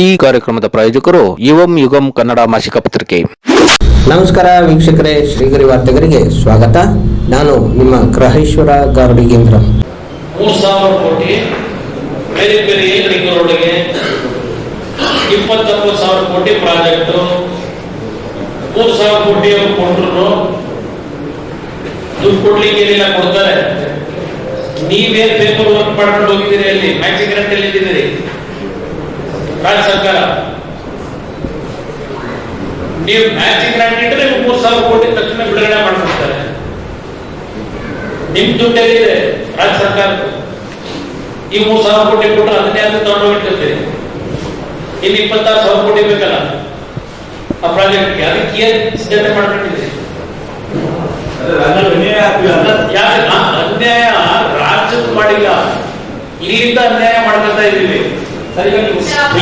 ಈ ಕಾರ್ಯಕ್ರಮದ ಪ್ರಾಯೋಜಕರು ಯುವಂ ಯುಗಂ ಕನ್ನಡ ಮಾಸಿಕ ಪತ್ರಿಕೆ. ನಮಸ್ಕಾರ ವೀಕ್ಷಕರೇ ಶ್ರೀಗರಿ ವಾರ್ತೆಗರಿಗೆ ಸ್ವಾಗತ. ನಾನು ನಿಮ್ಮ ಗ್ರಹೇಶ್ವರ ಗಾರ್ಡಿಗೇಂದ್ರ ಮೂರು ಸಾವಿರ ಕೋಟಿ ಬೇರೆ ಬೇರೆ ಏಕರಿಗೆ ರೋಡ್ಗೆ ಇಪ್ಪತ್ತೊಂಬತ್ತು ಸಾವಿರ ಕೋಟಿ ಪ್ರಾಜೆಕ್ಟು ಮೂರು ಸಾವಿರ ಕೋಟಿ ಅವ್ರು ಕೊಟ್ಟರು ದುಡ್ಡು ಕೊಡ್ಲಿಕ್ಕೆ ಏನಿಲ್ಲ ಕೊಡ್ತಾರೆ. ನೀವೇನ್ ಪೇಪರ್ ವರ್ಕ್ ಮಾಡ್ಕೊಂಡು ಹೋಗಿದ್ದೀರಿ ಅಲ್ಲಿ ಮ್ಯಾಚಿಂಗ್ ರೆಂಟ್ ಅಲ್ಲಿ ಇದ್ದೀರಿ. ರಾಜ್ಯ ಸರ್ಕಾರ. ನೀವು ಮ್ಯಾಚಿಂಗ್ ಗ್ರಾಂಟ್ ಇಟ್ಟರೆ ನೀವು ಮೂರು ಸಾವಿರ ಕೋಟಿ ತಕ್ಷಣ ಬಿಡುಗಡೆ ಮಾಡ್ಕೊಡ್ತಾರೆ. ನಿಮ್ ದುಡ್ಡು ಎಲ್ಲಿದೆ? ರಾಜ್ಯ ಸರ್ಕಾರ ಈ ಮೂರ್ ಸಾವಿರ ಕೋಟಿ ಕೊಟ್ಟರೆ ಅದನ್ನೇ ಅದು ತಗೊಂಡೋಗಿಟ್ಟಿರ್ತೀರಿ ಇಲ್ಲಿ ಇಪ್ಪತ್ತಾರು ಸಾವಿರ ಕೋಟಿ ಬೇಕಲ್ಲ? ಆ ಪ್ರಾಜೆಕ್ಟ್ಗೆ. ಅದಕ್ಕೆ ಏನ್ ಸಿದ್ಧತೆ ಮಾಡ್ಕೊಂಡಿದ್ದೀರಿ. ಅನ್ಯಾಯ ರಾಜ್ಯದ ಮಾಡಿಲ್ಲ. ಇಲ್ಲಿಂದ ಅನ್ಯಾಯ ಮಾಡ್ಕೊಳ್ತಾ ಇದ್ದೀವಿ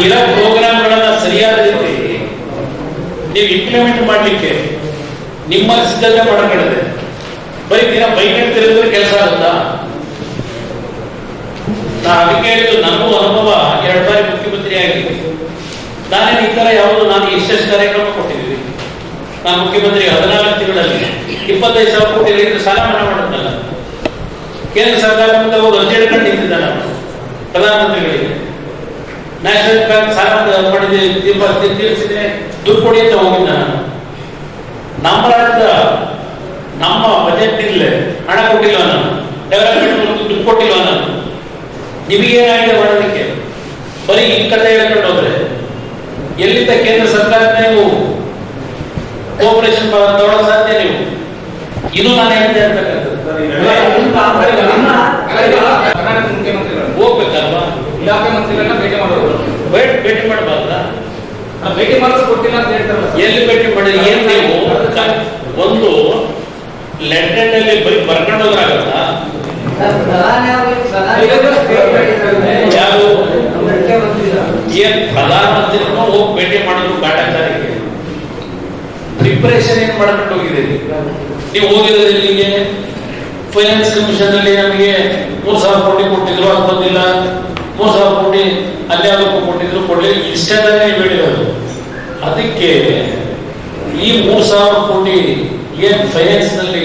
ಇರೋ ಪ್ರೋಗ್ರಾಮ್ಗಳನ್ನ ಸರಿಯಾದ ರೀತಿ ನೀವು ಇಂಪ್ಲಿಮೆಂಟ್ ಮಾಡ್ಲಿಕ್ಕೆ ನಿಮ್ಮ ಸಿದ್ಧತೆ ಮಾಡಕಡಿದೆ ಬರೀ ದಿನ ಬೈಕ್ ತಿರುಗಿದ್ರೆ ಕೆಲಸ ಆಗುತ್ತಾ? ನಾ ಅದಕ್ಕೆ ಹೇಳಿದ್ದು ನನಗೂ ಅನುಭವ ಎರಡು ಬಾರಿ ಮುಖ್ಯಮಂತ್ರಿ ಆಗಿದೆ ನಾನೇನು ಈ ತರ ಯಾವುದು ನಾನು ಎಷ್ಟೆಷ್ಟು ಕಾರ್ಯಕ್ರಮ ಕೊಟ್ಟಿದ್ದೀವಿ. ನಾನು ಮುಖ್ಯಮಂತ್ರಿ ಹದಿನಾಲ್ಕು ತಿಂಗಳಲ್ಲಿ ಇಪ್ಪತ್ತೈದು ಸಾವಿರ ಕೋಟಿ ರೈತರು ಸಾಲ ಮನ್ನಾ ಮಾಡುತ್ತಲ್ಲ. ಕೇಂದ್ರ ಸರ್ಕಾರ ಮುಂದೆ ಹೋಗಿ ಅರ್ಜಿ ಹಿಡ್ಕೊಂಡು ನಿಂತಿದ್ದ ನಾನು ಪ್ರಧಾನಮಂತ್ರಿಗಳಿಗೆ. ನ್ಯಾಷನಲ್ ಬ್ಯಾಂಕ್ ಸಾಲ ಪಡೆದಿದೆ ತೀರಿಸಿದ್ರೆ ದುಡ್ಡು ಕೊಡಿ ಅಂತ ಹೋಗಿದ್ದ ನಾನು. ನಮ್ಮ ರಾಜ್ಯದ ನಮ್ಮ ಬಜೆಟ್ ಇಲ್ಲೇ ಹಣ ಕೊಟ್ಟಿಲ್ಲ ನಾನು. ಡೆವಲಪ್ಮೆಂಟ್ ದುಡ್ಡು ಕೊಟ್ಟಿಲ್ಲ ನಾನು. ನಿಮಗೇನಾಗಿದೆ ಮಾಡೋದಕ್ಕೆ? ಬರೀ ಈ ಕಥೆ ಹೇಳ್ಕೊಂಡು ಹೋದ್ರೆ. ಎಲ್ಲಿಂದ ಕೇಂದ್ರ ಸರ್ಕಾರ ನೀವು ಕೋಪರೇಷನ್ ತಗೊಳ್ಳೋ ಸಾಧ್ಯ ನೀವು? ಇದು ನಾನು ಹೇಳ್ತೇನೆ ಇರ್ತಕ್ಕಂಥದ್ದು ಇಲಾಖೆ ಮಂತ್ರಿಗಳನ್ನ ಭೇಟಿ ಮಾಡೋರು. ಭೇಟಿ ಭೇಟಿ ಮಾಡಬಾರ್ದ? ಆ ಭೇಟಿ ಮಾಡಿಸ್ ಕೊಟ್ಟಿಲ್ಲ ಅಂತ ಹೇಳ್ತಾರಲ್ಲ. ಎಲ್ಲಿ ಭೇಟಿ ಮಾಡಿಲ್ಲ? ಏನ್ ನೀವು? ಒಂದು ಲೆಟರ್ ಅಲ್ಲಿ ಬರೀ ಬರ್ಕೊಂಡು ಹೋದ್ರಾಗತ್ತಾ ಯಾರು? ಏನ್ ಪ್ರಧಾನಮಂತ್ರಿನೂ ಹೋಗಿ ಭೇಟಿ ಮಾಡೋದು ಕಾಟಾಚಾರಿಗೆ ಪ್ರಿಪರೇಷನ್ ಏನ್ ಮಾಡ್ಕೊಂಡು ಹೋಗಿದ್ದೀರಿ? ನೀವು ಹೋಗಿದ್ರೆ ಇಲ್ಲಿಗೆ ಫೈನಾನ್ಸ್ ಕಮಿಷನ್ ಅಲ್ಲಿ ನಮಗೆ ಮೂರ್ ಸಾವಿರ ಕೋಟಿ ಕೊಟ್ಟಿದ್ರು ಅದು ಬಂದಿಲ್ಲ ಮೂರ್ ಸಾವಿರ ಕೋಟಿ ಅಲ್ಲಿ ಯಾವುದಕ್ಕೂ ಕೊಟ್ಟಿದ್ರು ಕೊಡಲಿ ಇಷ್ಟೇ ಹೇಳಿರೋದು ಅದಕ್ಕೆ ಈ ಮೂರು ಸಾವಿರ ಕೋಟಿ ಏನ್ ಫೈನಾನ್ಸ್ನಲ್ಲಿ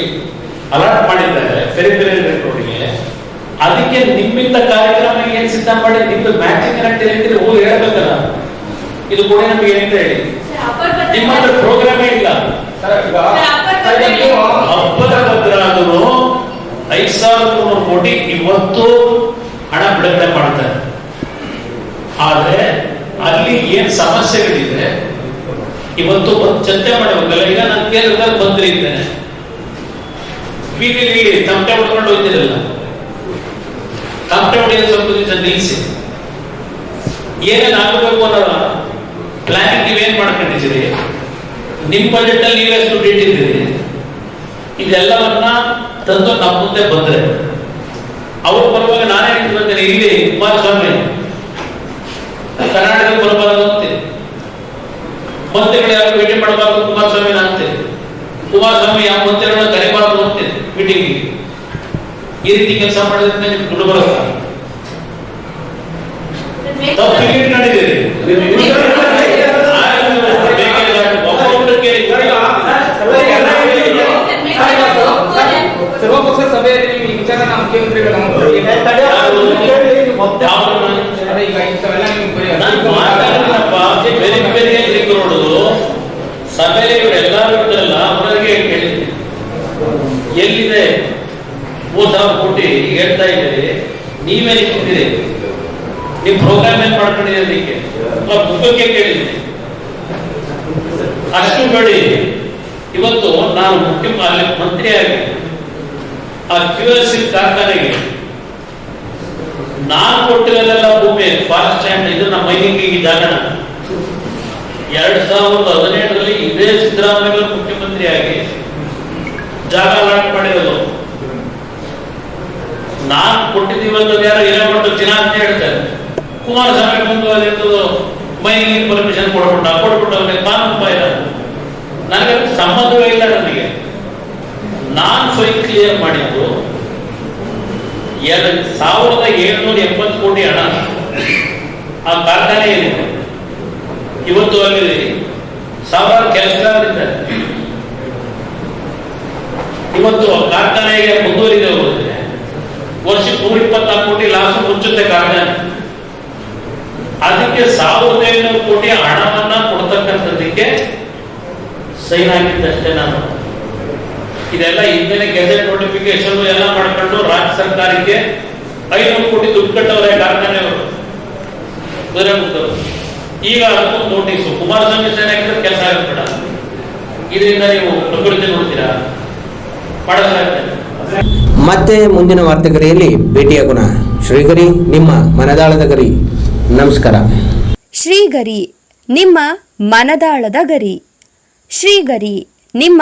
ಅಲಾಟ್ ಮಾಡಿದ್ದಾರೆ ಫೆರಿಫೆರಲ್ ರೋಡ್ಗೆ ಅದಕ್ಕೆ ನಿಮ್ಮಿಂದ ಕಾರ್ಯಕ್ರಮ ಏನ್ ಸಿದ್ಧ ಮಾಡಿ ನಿಮ್ದು ಮ್ಯಾಚಿಂಗ್ ಕರೆಕ್ಟ್ ಹೇಳಿದ್ರೆ ಹೋಗಿ ಹೇಳ್ಬೇಕಲ್ಲ. ಇದು ಕೂಡ ನಮ್ಗೆ ಏನಂತ ಹೇಳಿ. ನಿಮ್ಮ ಹತ್ರ ಪ್ರೋಗ್ರಾಮೇ ಇಲ್ಲ ಹಬ್ಬದ ಭದ್ರಾದರೂ ಐದ್ ಸಾವಿರದ ಕೋಟಿ ಇವತ್ತು ಬಿಡುಗಡೆ ಮಾಡ್ತಾರೆ ಆದ್ರೆ ಅಲ್ಲಿ ಏನ್ ಸಮಸ್ಯೆಗಳಿದೆ ಇವತ್ತು ಚಂತೆ ಮಾಡಬೇಕಲ್ಲ ಈಗ ನಾನು ಕೇಂದ್ರದಲ್ಲಿ ಮಂತ್ರಿ ಇದ್ದೇನೆ. ಬೀದಿಲಿ ತಮಟೆ ಹೊಡ್ಕೊಂಡು ಹೋಗ್ತಿರಲ್ಲ ತಮಟೆ ಹೊಡೆಯೋದು ಸ್ವಲ್ಪ ದಿವಸ ನಿಲ್ಲಿಸಿ ಆಗಬೇಕು ಅನ್ನೋ ಪ್ಲಾನಿಂಗ್ ನೀವೇನ್ ಮಾಡ್ಕೊಂಡಿದ್ದೀರಿ? ನಿಮ್ ಬಜೆಟ್ ಅಲ್ಲಿ ನೀವೇ ದುಡ್ಡು ಇಟ್ಟಿದ್ದೀರಿ. ಇದೆಲ್ಲವನ್ನ ತಂದು ನಮ್ಮ ಮುಂದೆ ಬಂದ್ರೆ. ಅವ್ರು ಇಟ್ಕೊಳ್ತೇನೆ ಇಲ್ಲಿ ಕುಮಾರಸ್ವಾಮಿ ಕರ್ನಾಟಕ ಬರಬಾರದು ಅಂತೆ ಮಂತ್ರಿಗಳು ಯಾರು ಭೇಟಿ ಮಾಡಬಾರದು ಕುಮಾರಸ್ವಾಮಿ ಅಂತೆ ಕುಮಾರಸ್ವಾಮಿ ಯಾವ ಮಂತ್ರಿಗಳನ್ನ ಕರಿಬಾರದು ಅಂತೆ ಮೀಟಿಂಗ್ ಈ ರೀತಿ ಕೆಲಸ ಮಾಡೋದ್ರಿಂದ ನಿಮ್ಗೆ ದುಡ್ಡು ಬರುತ್ತಾ ತಪ್ಪು ಇಲ್ಲಿ ಇಟ್ಕೊಂಡಿದ್ದೀರಿ ಸರ್ವಪಕ್ಷ ಸಭೆಯಲ್ಲಿ ನೀವು ಈ ವಿಚಾರನ ಮುಖ್ಯಮಂತ್ರಿಗಳ ಬರೀ ಬೇರೆ ಏನ್ರಿಗೂ ನೋಡುದು? ಸಭೆಯಲ್ಲಿ ಇವರೆಲ್ಲರೂ ಇದ್ರಲ್ಲ ಅವರಿಗೆ ಕೇಳಿದ್ದೆ ಎಲ್ಲಿದೆ? ಮೂರ್ ಸಾವಿರ ಕೋಟಿ ಈಗ ಹೇಳ್ತಾ ಇದ್ದೀರಿ. ನೀವೇ ನಿಂತಿದ್ದೀರಿ ನೀವು ಪ್ರೋಗ್ರಾಮ್ ಏನ್ ಮಾಡ್ಕೊಂಡಿದ್ದೀರಿ ಅದಕ್ಕೆ? ಮುಖಕ್ಕೆ ಕೇಳಿದ್ದೆ ಅಷ್ಟು ಬೇಡಿ ಇವತ್ತು ನಾನು ಮುಖ್ಯ ಮಂತ್ರಿಯಾಗಿ ಆ ಕ್ಯೂ ಎಸ್ ಕಾರ್ಖಾನೆಗೆ ನಾನು ಕೊಟ್ಟಿರೋದೆಲ್ಲ ಭೂಮಿ, ಫಾರೆಸ್ಟ್ ಸ್ಟ್ಯಾಂಡ್ ಇದು ನಮ್ಮ ಮೈನಿಂಗ್ ಜಾಗ. ಎರಡ್ ಸಾವಿರದ ಹದಿನೇಳರಲ್ಲಿ ಇದೇ ಸಿದ್ದರಾಮಯ್ಯ ಮುಖ್ಯಮಂತ್ರಿಯಾಗಿ ಜಾಗ ಲಾಟ್ ಮಾಡಿರೋದು. ನಾನ್ ಕೊಟ್ಟಿದ್ದೀವಲ್ಲ ಯಾರೋ ಕೊಟ್ಟು ದಿನ ಅಂತ ಹೇಳ್ತಾರೆ. ಕುಮಾರಸ್ವಾಮಿ ಬಂದು ಅಲ್ಲಿಂದು ಮೈನಿಂಗ್ ಪರ್ಮಿಷನ್ ಕೊಡ್ಬಿಟ್ಟ ಕೊಡ್ಬಿಟ್ಟು ಅವ್ರಿಗೆ ಕಾನೂನು ಪಾಯ ನನಗೆ ಸಂಬಂಧವೇ ಇಲ್ಲ ನನಗೆ. ನಾನು ಫೈಲ್ ಕ್ಲಿಯರ್ ಮಾಡಿದ್ದು ಸಾವಿರದ ಏಳ್ನೂರ ಎಪ್ಪತ್ತು ಕೋಟಿ ಹಣ. ಆ ಕಾರ್ಖಾನೆ ಏನಿದೆ ಇವತ್ತು ಅಲ್ಲಿ ಸಾವಿರಾರು ಕೆಲಸಗಾರರಿದ್ದಾರೆ ಇವತ್ತು ಕಾರ್ಖಾನೆಗೆ ಮುಂದುವರಿದೆ ಹೋಗುತ್ತೆ ವರ್ಷಕ್ಕೆ ನೂರ ಇಪ್ಪತ್ತಾರು ಕೋಟಿ ಲಾಸ್ ಮುಚ್ಚುತ್ತೆ ಕಾರ್ಖಾನೆ. ಅದಕ್ಕೆ ಸಾವಿರದ ಐನೂರು ಕೋಟಿ ಹಣವನ್ನ ಕೊಡ್ತಕ್ಕಂಥದ್ದಕ್ಕೆ ಸೈನ್ ಹಾಕಿದ್ದಷ್ಟೇ ನಾನು. ಇದೆಲ್ಲ ಹಿಂದೆ ಗೆಜೆಟ್ ನೋಟಿಫಿಕೇಶನ್ ಎಲ್ಲ ಮಾಡ್ಕೊಂಡು ರಾಜ್ಯ ಸರ್ಕಾರಕ್ಕೆ ಐನೂರು ಕೋಟಿ ದುಡ್ಡು ಕಟ್ಟವ್ರೆ ಕಾರ್ಖಾನೆಯವರು ಕುದುರೆ ಈಗ ಅದಕ್ಕೊಂದು ನೋಟಿಸು ಕುಮಾರಸ್ವಾಮಿ ಸೇನೆ ಕೆಲಸ ಆಗಬೇಡ ಇದರಿಂದ ನೀವು ಪ್ರಕೃತಿ ನೋಡ್ತೀರಾ? ಮಾಡೋದಾಗ್ತದೆ ಮತ್ತೆ ಮುಂದಿನ ವಾರ್ತೆಗರಿಯಲ್ಲಿ ಭೇಟಿಯಾಗೋಣ ಶ್ರೀಗರಿ ನಿಮ್ಮ ಮನದಾಳದ ಗರಿ. ನಮಸ್ಕಾರ. ಶ್ರೀಗರಿ ನಿಮ್ಮ ಮನದಾಳದ ಗರಿ. ಶ್ರೀಗರಿ ನಿಮ್ಮ